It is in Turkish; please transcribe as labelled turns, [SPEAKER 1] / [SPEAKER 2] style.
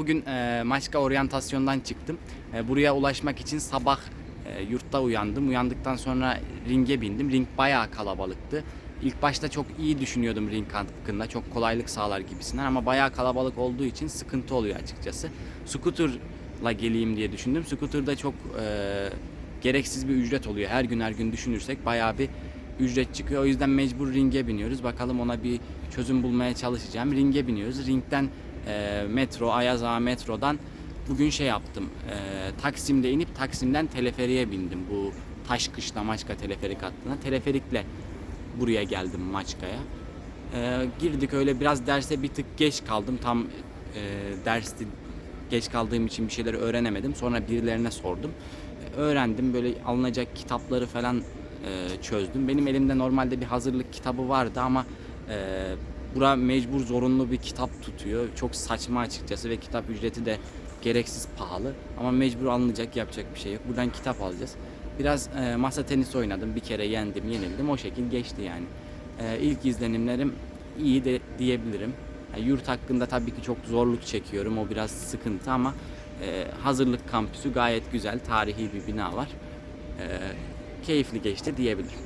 [SPEAKER 1] bugün e, Maçka oryantasyondan çıktım. E, buraya ulaşmak için sabah e, yurtta uyandım. Uyandıktan sonra ringe bindim. Ring bayağı kalabalıktı. İlk başta çok iyi düşünüyordum ring hakkında. Çok kolaylık sağlar gibisinden ama bayağı kalabalık olduğu için sıkıntı oluyor açıkçası. Scooter'la geleyim diye düşündüm. Scooter'da çok e, gereksiz bir ücret oluyor. Her gün her gün düşünürsek bayağı bir ücret çıkıyor. O yüzden mecbur ringe biniyoruz. Bakalım ona bir çözüm bulmaya çalışacağım. Ringe biniyoruz. Ringden e, metro, Ayaz Ağa metrodan bugün şey yaptım. E, Taksim'de inip Taksim'den teleferiye bindim. Bu Taşkışla Maçka teleferik hattına. Teleferikle buraya geldim Maçka'ya. E, girdik öyle biraz derse bir tık geç kaldım. Tam e, dersti geç kaldığım için bir şeyleri öğrenemedim. Sonra birilerine sordum. E, öğrendim böyle alınacak kitapları falan e, çözdüm. Benim elimde normalde bir hazırlık kitabı vardı ama e, bura mecbur zorunlu bir kitap tutuyor. Çok saçma açıkçası ve kitap ücreti de gereksiz pahalı. Ama mecbur alınacak yapacak bir şey yok. Buradan kitap alacağız. Biraz e, masa tenisi oynadım. Bir kere yendim, yenildim. O şekil geçti yani. E, ilk izlenimlerim iyi de diyebilirim. Yani yurt hakkında tabii ki çok zorluk çekiyorum. O biraz sıkıntı ama e, hazırlık kampüsü gayet güzel. Tarihi bir bina var. E, keyifli geçti diyebilirim.